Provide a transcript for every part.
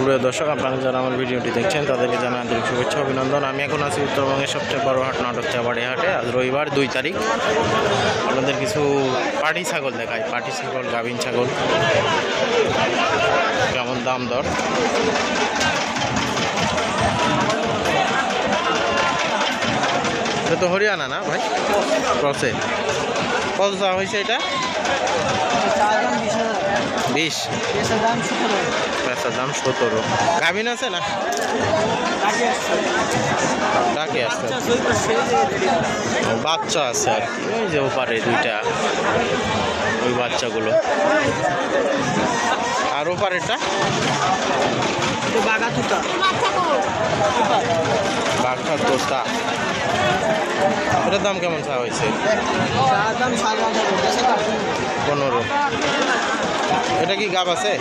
সুপ্রিয় দর্শক, আপনারা যারা আমার ভিডিওটি দেখছেন, তাদেরকে জানা আন্তরিক শুভেচ্ছা, অভিনন্দন। আমি এখন আছি উত্তরবঙ্গের সবচেয়ে বড় হাট নাটক চাবাড়ি হাটে। আজ রবিবার, দুই তারিখ। আপনাদের কিছু পাটি ছাগল দেখায় পাটি ছাগল, গাভিন ছাগল। কেমন দাম দর? এটা তো হরিয়ানা না ভাই? ক্রসে কত চা হয়েছে এটা? বিশ। পেঁচার দাম সতেরো। গাভিন আছে না? ডাকে আসছে। ও, বাচ্চা আছে আর কি। ওই যে ওপারে দুইটা ওই বাচ্চাগুলো। আর ওপারেরটা? বাঘটা তোতা। এটার দাম কেমন চা হয়েছে? পনেরো। এটা কি গাব আছে?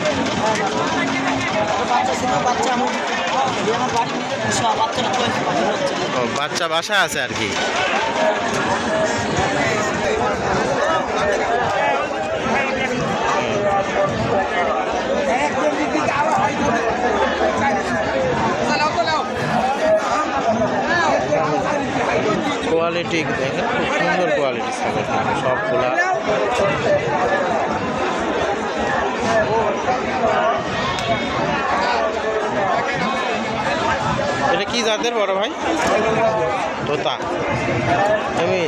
বাচ্চা বাসা আছে আর কি? কোয়ালিটি দেখেন, খুব সুন্দর কোয়ালিটি ছাগল সবগুলা। এটা কি জাতের বড় ভাই? তোতা। তুমি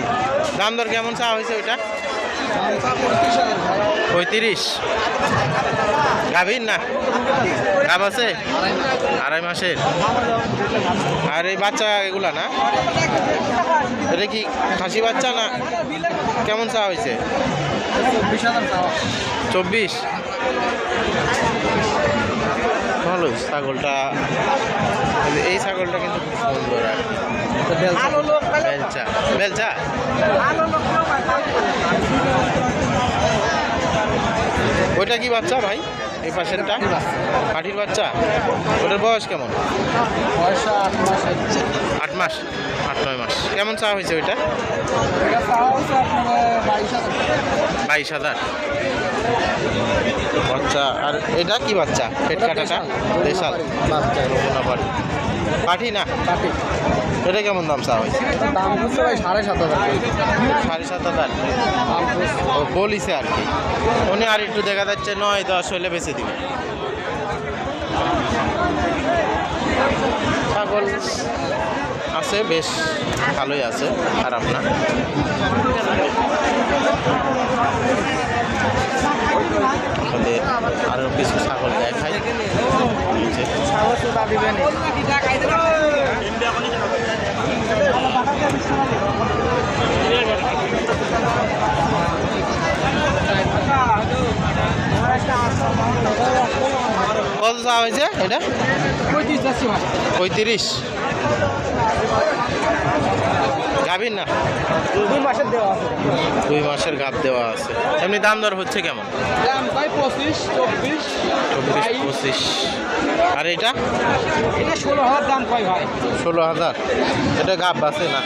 দাম দর কেমন চা হয়েছে ওইটা? পঁয়ত্রিশ। গাভীর না? গাভ আছে? আড়াই মাসের। আর এই বাচ্চা এগুলা না? এটা কি খাসি বাচ্চা না? কেমন চা হয়েছে। চব্বিশ। ভালো ছাগলটা এই ছাগলটা কিন্তু খুব সুন্দর কি। বেলচা। বেলচা। ওইটা কি বাচ্চা ভাই? এই পাশেরটা পাটির বাচ্চা? ওটার বয়স কেমন? আট মাস আট নয় মাস। কেমন চা হয়েছে ওইটা? বাইশ হাজার। বাচ্চা। আর এটা কি বাচ্চা? পেট কাটাটা? দেশাল। পাটি পাঠি না এটা কেমন দাম চা হয়েছে? দাম হচ্ছে ভাই সাড়ে সাত হাজার। সাড়ে সাত হাজার? বলিছে আর কি। উনি আর একটু দেখা যাচ্ছে নয় দশ হলে দিবে। ছাগল আছে বেশ ভালোই আছে খারাপ না। আমাদের আরও কিছু ছাগল দেখাই এই যে কত চা হয়েছে এটা? পঁয়ত্রিশ গাভীর না? দুই মাসের দেওয়া আছে। দুই মাসের গাভ দেওয়া আছে। এমনি দাম দর হচ্ছে কেমন? দাম ভাই পঁচিশ চব্বিশ চব্বিশ পঁচিশ। আর এটা? এটা ষোলো হাজার দাম কয় ভাই? ষোলো হাজার। এটা গাভ আছে না?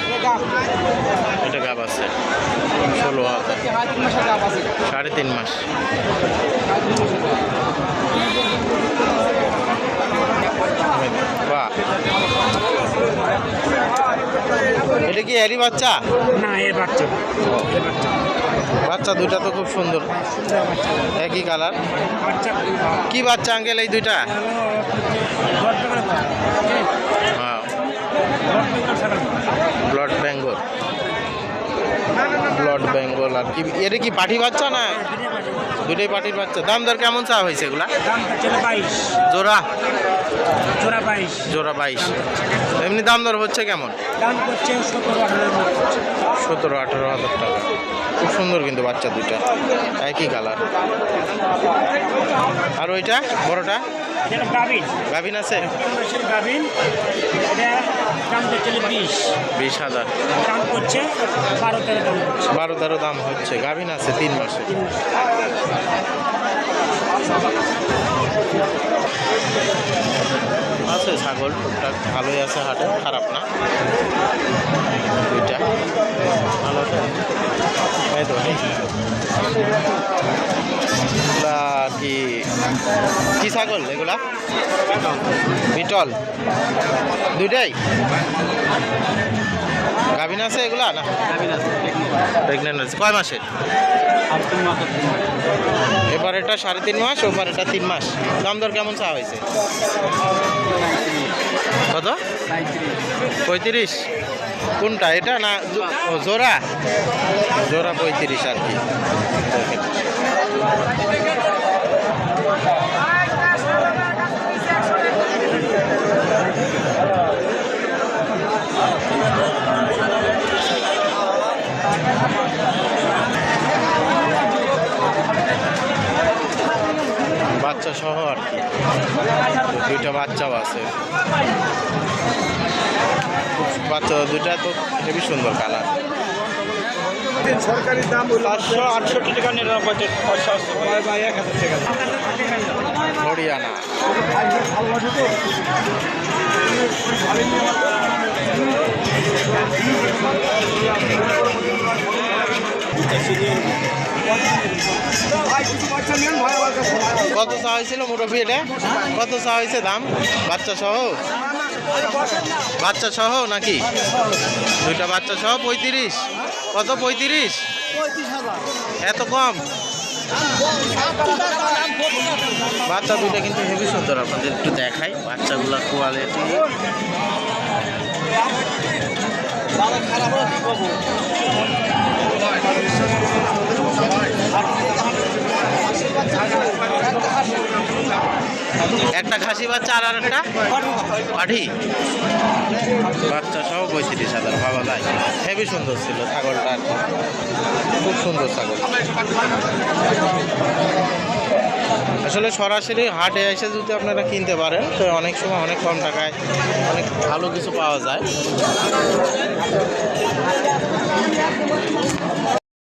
এটা গাভ। আছে। ষোলো হাজার। মাসের সাড়ে তিন মাস। বাহ। এটা কি এরই বাচ্চা? না এর বাচ্চা বাচ্চা। দুইটা তো খুব সুন্দর। একই কালার। কি বাচ্চা আঙ্কেল এই দুইটা? ব্লড বেঙ্গল। ব্লড বেঙ্গল আর কি। এটা কি পাঠি বাচ্চা না? দুটোই পাটির বাচ্চা। দাম দর কেমন চা হয়েছে এগুলা? বাইশ। জোড়া? জোড়া বাইশ। জোড়া বাইশ। এমনি দাম দর হচ্ছে কেমন? সতেরো আঠারো হাজার। টাকা। খুব সুন্দর কিন্তু বাচ্চা দুইটা। একই কালার আর ওইটা? বড়টা? গাভিন। আছে? গাভিন। এটা দাম হচ্ছে বিশ। বিশ হাজার। দাম করছে বারো তেরো দাম বারো তেরো দাম হচ্ছে। গাভিন আছে তিন মাসে। আছে ছাগল টুকটাক। ভালোই আছে হাটে খারাপ না। দুইটা। ভালো এই। তো কি কি ছাগল এগুলা? বিটল। দুইটাই? গাভিন আছে এগুলা না? প্রেগনেন্ট আছে কয় মাসের? এবার এটা সাড়ে তিন মাস ওবার এটা তিন মাস। দাম দর কেমন চা হয়েছে? কত? পঁয়ত্রিশ। কোনটা? এটা না জোড়া? জোড়া পঁয়ত্রিশ আর কি। বাচ্চা সহ আর কি। দুইটা বাচ্চাও আছে। বাচ্চা দুইটা তো হেবি সুন্দর কালার। সরকারি দাম চারশো আটষট্টি টাকা নিরানব্বই পয়সা হরিয়ানা। কত চা হয়েছিল মুরব্বী এটা? কত চা হয়েছে দাম? বাচ্চা সহ? বাচ্চা সহ নাকি? দুইটা বাচ্চা সহ, পঁয়ত্রিশ। কত পঁয়ত্রিশ? এত কম? বাচ্চা দুইটা কিন্তু হেবি সুন্দর, আপনাদের একটু দেখাই। বাচ্চাগুলোর কোয়ালিটি একটা খাসি বাচ্চা আর একটা পাঠি? বাচ্চা সহ পঁয়ত্রিশ হাজার ভাবা যায় হেবি সুন্দর ছিল ছাগলটা খুব সুন্দর ছাগল। আসলে সরাসরি হাটে এসে যদি আপনারা কিনতে পারেন, তো অনেক সময় অনেক কম টাকায় অনেক ভালো কিছু পাওয়া যায়।